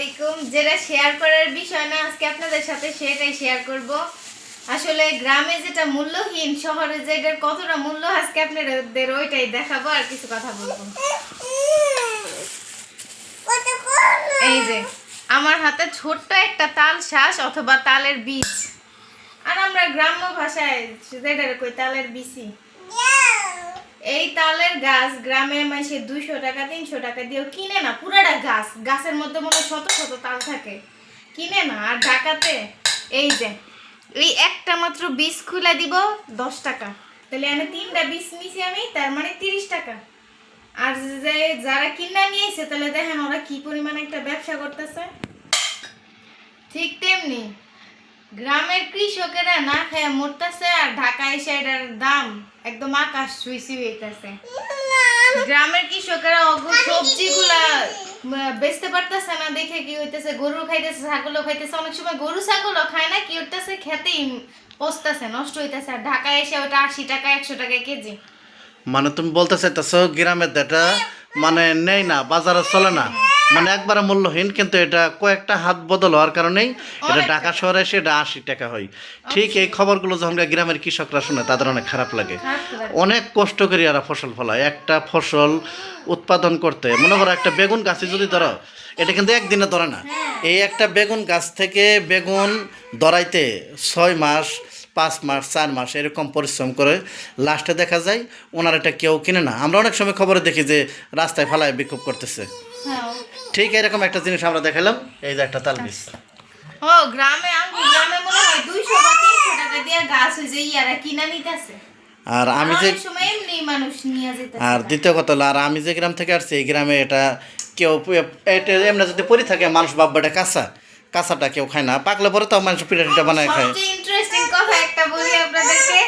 আলাইকুম। যেটা শেয়ার করার বিষয় না, আজকে আপনাদের সাথে সেটাই শেয়ার করব। আসলে গ্রামে যেটা মূল্যহীন, শহরে যেটার কতটা মূল্য আজকে আপনাদের ওইটাই দেখাবো আর কিছু কথা বলব। এই যে, আমার হাতে ছোট্ট একটা তাল শ্বাস অথবা তালের বীজ। আর আমরা গ্রাম্য ভাষায় যেটার কই, তালের বিচি। তালের গাছ গ্রামে মাসে দুইশো টাকা, তিনশো টাকা দিয়েও কিনে না, পুরাটা গাছ। গাছের মধ্যে মনে শত শত তাল থাকে। কিনে না, আর ঢাকাতে এই যে, এই একটা মাত্র বীজ খুলে দিব দশ টাকা। তাহলে আমি তিনটা বীজ নিছি আমি, তার মানে তিরিশ টাকা। আর যে যারা কিনা নিয়েছে তাহলে দেখেন ওরা কি পরিমাণে একটা ব্যবসা করতেছে। ঠিক তেমনি গ্রামের কৃষকেরা না খেয়ে মরতেছে আর ঢাকায় এটার দাম একদম আকাশ ছুঁইছি হইতেছে। গ্রামের কৃষকেরা সবজিগুলা বেচতে পারতেছে না দেখে কি হইতেছে, গরু খাইতেছে, ছাগলও খাইতেছে, অনেক সময় গরু ছাগলও খায় না, কি হইতেছে, খেতেই পচতেছে, নষ্ট হইতেছে। আর ঢাকায় এসে ওটা আশি টাকা, একশো টাকা কেজি। মানে তুমি বলতে চাইতেছ গ্রামের, এটা মানে নেই না, বাজারে চলে না। মানে একবারে মূল্যহীন কিন্তু এটা কয়েকটা হাত বদল হওয়ার কারণেই এটা ঢাকা শহরে এসে এটা আশি টাকা হয়। ঠিক এই খবরগুলো যখন গ্রামের কৃষকরা শুনে তাদের অনেক খারাপ লাগে। অনেক কষ্ট করে এরা ফসল ফলায়। একটা ফসল উৎপাদন করতে মনে করো একটা বেগুন গাছে যদি ধরো এটা কিন্তু একদিনে ধরে না। এই একটা বেগুন গাছ থেকে বেগুন ধরাইতে ছয় মাস পাঁচ মাস চার মাস এরকম পরিশ্রম করে লাস্টে দেখা যায় ওনার এটা কেউ কিনে না। আমরা অনেক সময় খবরে দেখি যে রাস্তায় ফালায় বিক্ষোভ করতেছে। হ্যাঁ ঠিক এরকম একটা জিনিস আমরা দেখালাম এই যে একটা তালবিস ও গ্রামে আঙ্গুর গ্রামে মনে হয় দুইশো বা তিনশো টাকা দিয়ে গাছ ইয়ারা কিনা নিতেছে। আর আমি যে সময় এমনি মানুষ নিয়ে যেতে আর দ্বিতীয় কথা হলো আর আমি যে গ্রাম থেকে আসছি এই গ্রামে এটা কেউ এটা এমনি যদি পরি থাকে মানুষ ভাববে কাঁচা। কাঁচাটা কেউ খায় না। পাকলে পরে তো মানুষ পিঠা বানায় খায়। ইন্টারেস্টিং কথা একটা বলি আপনাদেরকে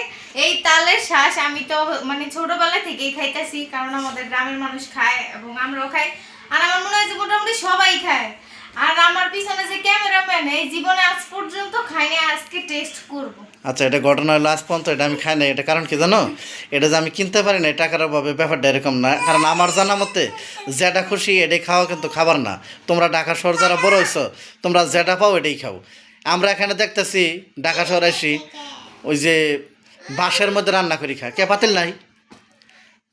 এই তালের শ্বাস আমি তো মানে ছোটবেলা থেকেই খাইতেছি কারণ আমাদের গ্রামের মানুষ খায় এবং আমরাও খাই। আর আমার মনে হয় যে মোটামুটি সবাই খায়। আর আমার পিছনে যে ক্যামেরাম্যান, এই জীবনে আজ পর্যন্ত খাইনি, আজকে টেস্ট করব। আচ্ছা এটা ঘটনা হলো আজ পর্যন্ত, এটা আমি খাই না এটা কারণ কি জানো? এটা যে আমি কিনতে পারি না টাকার অভাবে ব্যাপারটা এরকম না। কারণ আমার জানা মতে, যেটা খুশি এটাই খাওয়া কিন্তু খাবার না। তোমরা ঢাকা শহর যারা বড় হয়েছো তোমরা যেটা পাও এটাই খাও। আমরা এখানে দেখতেছি, ঢাকা শহর আসি, ওই যে বাঁশের মধ্যে রান্না করি খায় কে পাতিল নাই?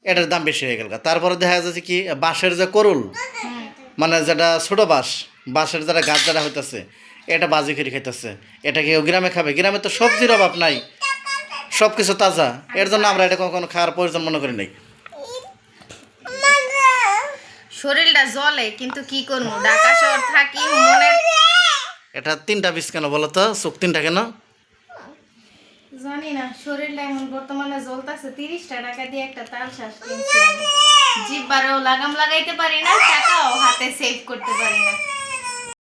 এটার দাম বেশি হয়ে গেল তারপরে দেখা যাচ্ছে কি বাঁশের যে করুল মানে যেটা ছোটো বাঁশ বাঁশের যেটা গাছ যারা হইতেছে এটা বাজি করে খাইতেছে। এটা কেউ গ্রামে খাবে? গ্রামে তো সবজির অভাব নাই। সব কিছু তাজা। এর জন্য আমরা এটা কখনো খাওয়ার প্রয়োজন মনে করি নাই। শরীরটা জ্বলে কিন্তু কি করব? ঢাকা শহর থাকি মনের এটা তিনটা পিস কেন বলো তো? চোখ তিনটা কেন? জানি না, শরীরটা এখন বর্তমানে জ্বলতেছে, তিরিশটা টাকা দিয়ে একটা তাল শ্বাস কিনছি বারো জিব্বারেও লাগাম লাগাইতে পারি না, টাকাও হাতে সেভ করতে পারি না।